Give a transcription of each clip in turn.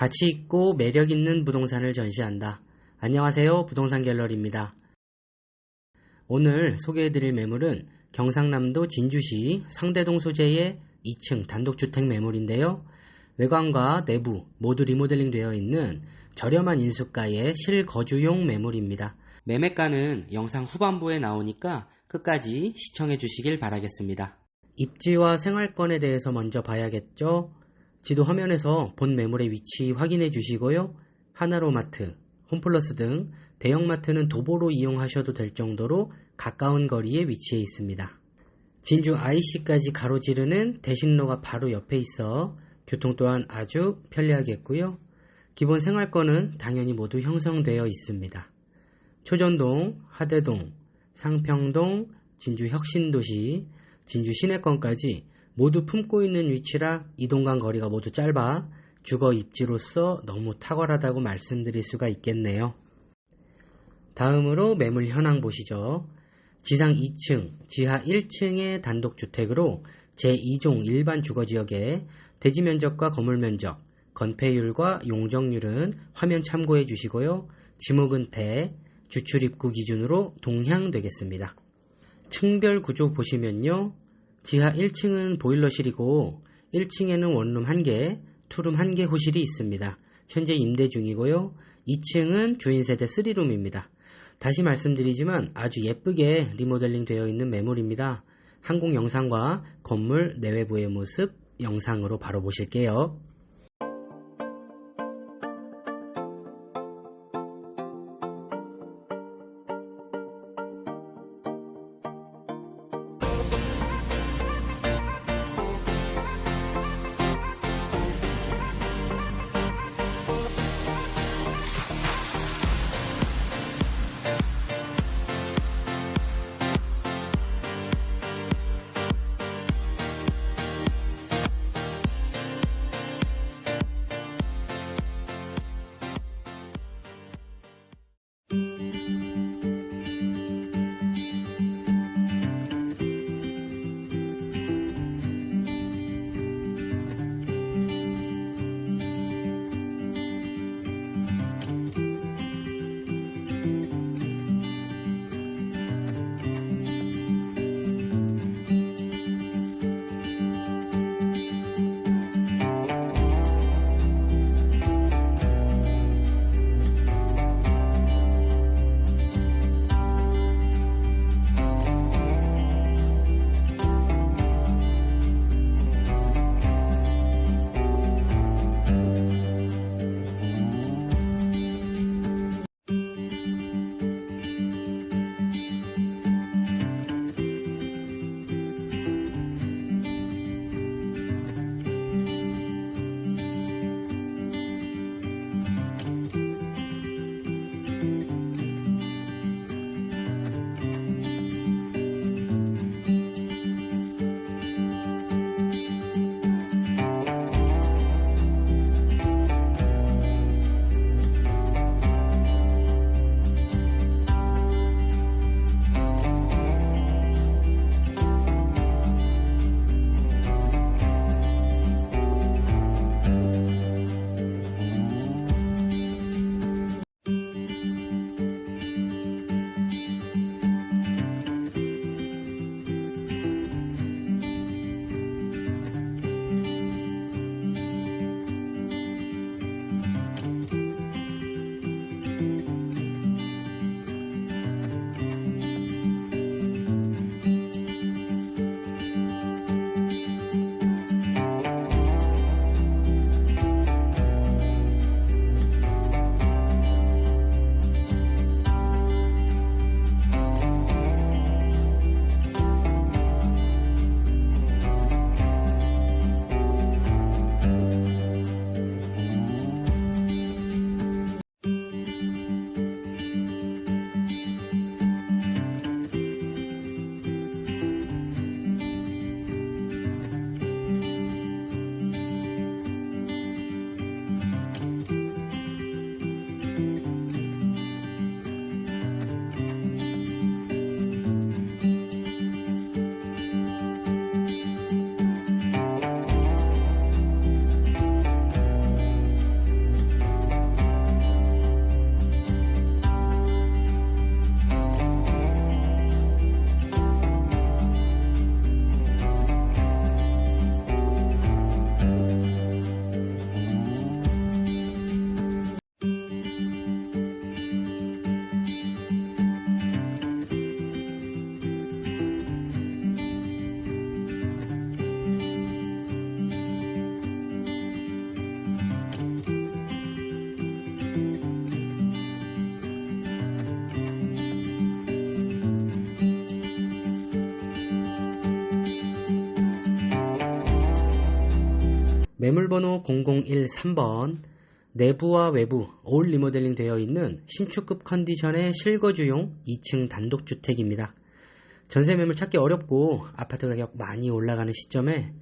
가치 있고 매력 있는 부동산을 전시한다. 안녕하세요. 부동산 갤러리입니다. 오늘 소개해드릴 매물은 경상남도 진주시 상대동 소재의 2층 단독주택 매물인데요. 외관과 내부 모두 리모델링 되어 있는 저렴한 인수가의 실거주용 매물입니다. 매매가는 영상 후반부에 나오니까 끝까지 시청해 주시길 바라겠습니다. 입지와 생활권에 대해서 먼저 봐야겠죠. 지도 화면에서 본 매물의 위치 확인해 주시고요. 하나로마트, 홈플러스 등 대형마트는 도보로 이용하셔도 될 정도로 가까운 거리에 위치해 있습니다. 진주 IC까지 가로지르는 대신로가 바로 옆에 있어 교통 또한 아주 편리하겠고요. 기본 생활권은 당연히 모두 형성되어 있습니다. 초전동, 하대동, 상평동, 진주 혁신도시, 진주 시내권까지 모두 품고 있는 위치라 이동 간 거리가 모두 짧아 주거 입지로서 너무 탁월하다고 말씀드릴 수가 있겠네요. 다음으로 매물 현황 보시죠. 지상 2층, 지하 1층의 단독주택으로 제2종 일반 주거지역에 대지 면적과 건물 면적, 건폐율과 용적률은 화면 참고해 주시고요. 지목은 대, 주출 입구 기준으로 동향 되겠습니다. 층별 구조 보시면요. 지하 1층은 보일러실이고 1층에는 원룸 1개, 투룸 1개 호실이 있습니다. 현재 임대 중이고요. 2층은 주인 세대 3룸입니다. 다시 말씀드리지만 아주 예쁘게 리모델링 되어 있는 매물입니다. 항공 영상과 건물 내외부의 모습 영상으로 바로 보실게요. 매물번호 0013번 내부와 외부 올 리모델링 되어 있는 신축급 컨디션의 실거주용 2층 단독주택입니다. 전세 매물 찾기 어렵고 아파트 가격 많이 올라가는 시점에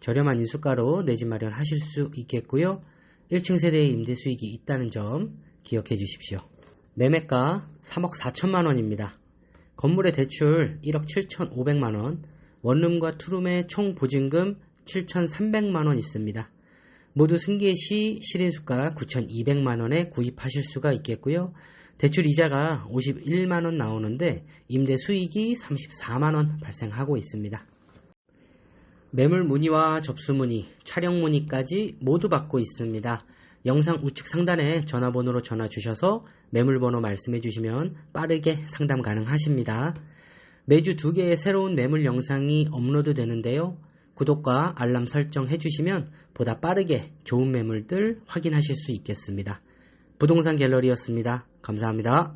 저렴한 인수가로 내 집 마련하실 수 있겠고요. 1층 세대의 임대 수익이 있다는 점 기억해 주십시오. 매매가 3억 4천만 원입니다. 건물의 대출 1억 7천 5백만 원, 원룸과 투룸의 총 보증금 7천3백만 원 있습니다. 모두 승계 시 실인수가 9,200만 원에 구입하실 수가 있겠고요. 대출 이자가 51만 원 나오는데 임대 수익이 34만 원 발생하고 있습니다. 매물 문의와 접수 문의, 촬영 문의까지 모두 받고 있습니다. 영상 우측 상단에 전화번호로 전화 주셔서 매물번호 말씀해 주시면 빠르게 상담 가능하십니다. 매주 두 개의 새로운 매물 영상이 업로드 되는데요. 구독과 알람 설정 해주시면 보다 빠르게 좋은 매물들 확인하실 수 있겠습니다. 부동산 갤러리였습니다. 감사합니다.